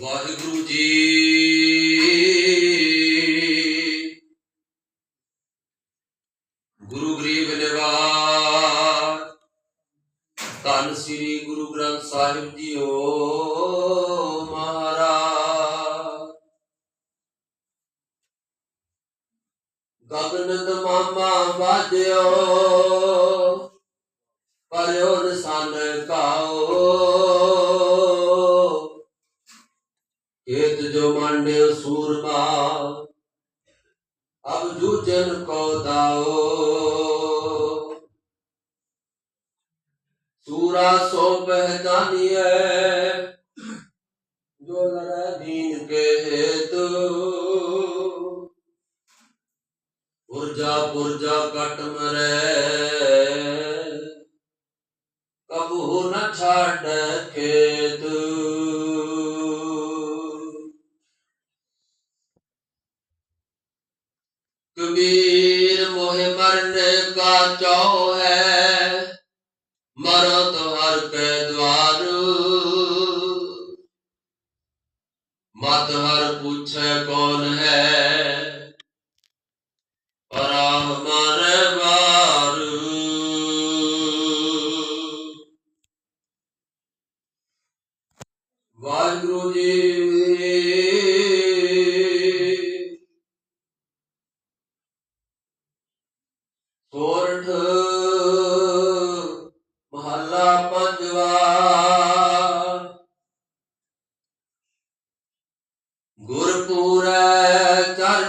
ਵਾਹਿਗੁਰੂ ਜੀ। ਗੁਰੂ ਗਰੀਬ ਨਿਵਾਰ ਧੰਨ ਸ੍ਰੀ ਗੁਰੂ ਗ੍ਰੰਥ ਸਾਹਿਬ ਜੀਓ ਮਹਾਰਾਜ। ਗਗਨ ਤਮਾਮਾ ਵਾਜਿਓ। ਏਤ ਜੋ ਮੰਡਿਓ ਸੂਰਮਾ। ਅਬ ਜੂਜਨ ਕੋ ਦਾਓ। ਸੂਰਾ ਸੋ ਪਹਿਚਾਨੀਏ ਜੋ ਲੜੈ ਦੀਨ ਕੇ ਹੇਤੁ। ਪੁਰਜਾ ਪੁਰਜਾ ਕਟ ਮਰੈ ਕਬੂ ਨ ਛਾੜ वीर मोहे मरने का चौ है। मरो तो हर के द्वार। मत हर पूछ कौन है। पर वाहगुरु जी।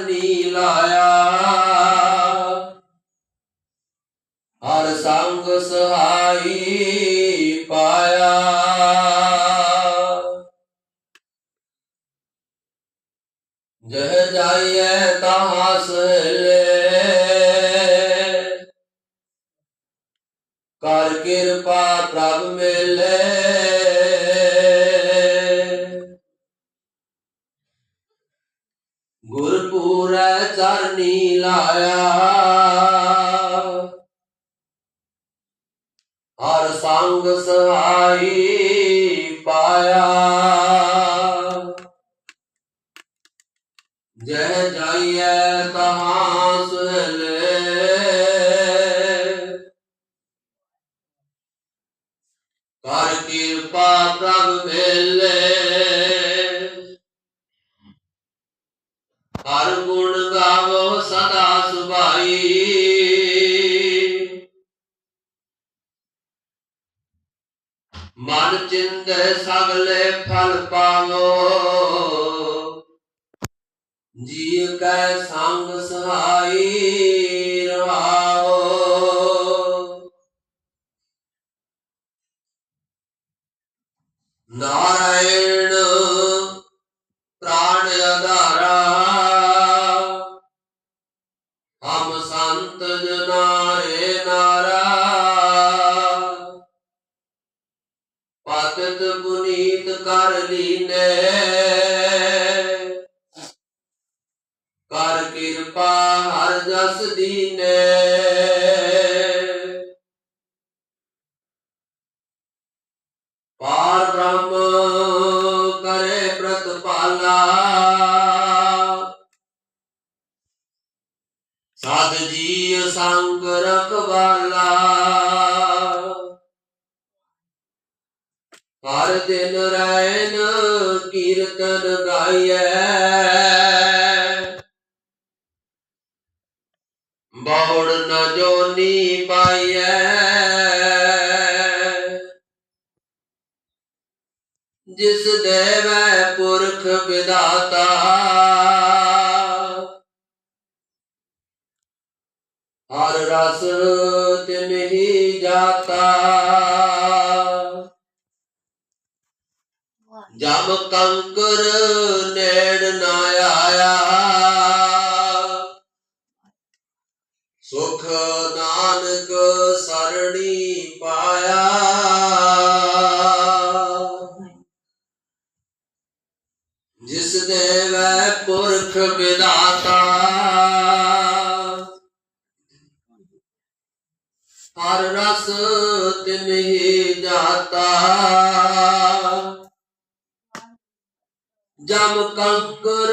ਗੁਰਪੂਰੈ ਲਾਇਆ। ਹਰ ਸੰਗ ਸਹਾਈ ਪਾਇਆ। ਜਹ ਜਾਈਐ ਤਹਾਂ ਸਹਲੇ। ਕਰ ਕਿਰਪਾ ਪ੍ਰਭ ਮਿਲੇ। ਗੁਰਪੂਰੈ ਚਰਨੀ ਲਾਇਆ। ਹਰ ਸੰਗ ਸਹਾਈ ਪਾਇਆ। ਜਹ ਜਾਈਐ ਤਹਾਂ ਸੁਹਲੇ ਕਰ ਕਿਰਪਾ ਪ੍ਰਭ ਮਿਲੇ ਹਰ ਗੁਣ ਸਦਾ ਸੁਭਾਈ। ਮਨ ਚਿੰਦੇ ਸਗਲੇ ਫਲ ਪਾਵੋ। ਜੀਵ ਕੈ ਸੰਗ ਸਹਾਈ ਰਹਾਓ ਨਾਰਾਇਣ ਹਮ ਸੰਤ ਜਨਾਰੇ ਨਾਰਾ। ਪਤਿਤ ਪੁਨੀਤ ਕਰ ਲੀਨੇ। ਕਰ ਕਿਰਪਾ ਹਰ ਜਸ ਦੀਨੇ। ਪਾਰ ਬ੍ਰਹਮ ਜੀ ਸੰਗ ਰਖਵਾਲਾ। ਹਰ ਦਿਨ ਰੈਨ ਕੀਰਤਨ ਗਾਈਐ। ਬਹੁੜ ਨ ਜੋਨੀ ਪਾਈਐ। ਜਿਸ ਦੇਵੈ ਪੁਰਖ ਵਿਦਾਤਾ ਹਰ ਰਸ ਤਿਨ ਹੀ ਜਾਤਾ। ਜਮ ਕੰਕਰ ਨੇੜ ਨਾ ਆਇਆ। ਸੁਖ ਨਾਨਕ ਸਰਣੀ ਪਾਇਆ। ਜਿਸ ਦੇਵੈ ਪੁਰਖ ਵਿਦਾਤਾ ਹਰ ਰਸ ਤਿਨਹੀ ਜਾਤਾ। ਜਮ ਕੰਕਰ